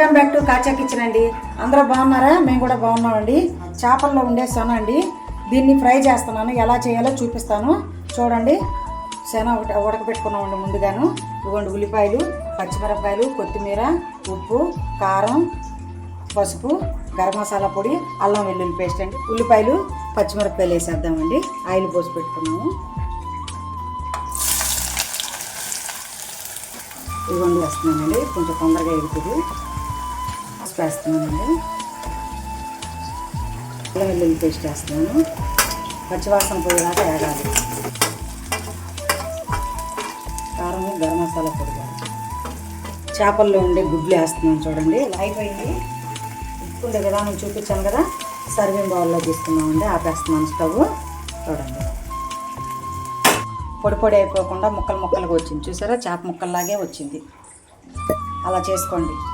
Welcome back to Kacha kitchen అండి. అందరూ బాగున్నారా? మేము కూడా బాగున్నామండి. చేపల్లో ఉండే సొన అండి. దీన్ని ఫ్రై చేస్తున్నాను. ఎలా చేయాలో చూపిస్తాను. చూడండి. శన ఒకటి ఉడకబెట్టుకున్నామండి ముందుగాను. ఇవ్వండి ఉల్లిపాయలు పచ్చిమిరపకాయలు కొత్తిమీర ఉప్పు కారం పసుపు గరం మసాలా పొడి అల్లం వెల్లుల్లి పేస్ట్ అండి. ఉల్లిపాయలు పచ్చిమిరపకాయలు వేసేద్దామండి. ఆయిల్ పోసి పెట్టుకున్నాము. ఇవ్వండి వస్తున్నానండి. కొంచెం తొందరగా ఎగుతుంది పసుపు వేస్తున్నానండి. అల్లం వెల్లుల్లి పేస్ట్ వేస్తున్నాను. పచ్చివాసన పోయేలాగా వేగాలి. కారం గరం మసాలా పొడి. చేపల్లో ఉండే గుడ్లు వేస్తున్నాను చూడండి. ఇలా అయిపోయింది ఉప్పుండే విధానం చూపించాను కదా. సర్వింగ్ బౌల్లో తీసుకున్నామండి. ఆపేస్తున్నాను స్టవ్. చూడండి. పొడి పొడి అయిపోకుండా ముక్కలు ముక్కలుగా వచ్చింది. చూసారా? చేప ముక్కల్లాగే వచ్చింది. అలా చేసుకోండి.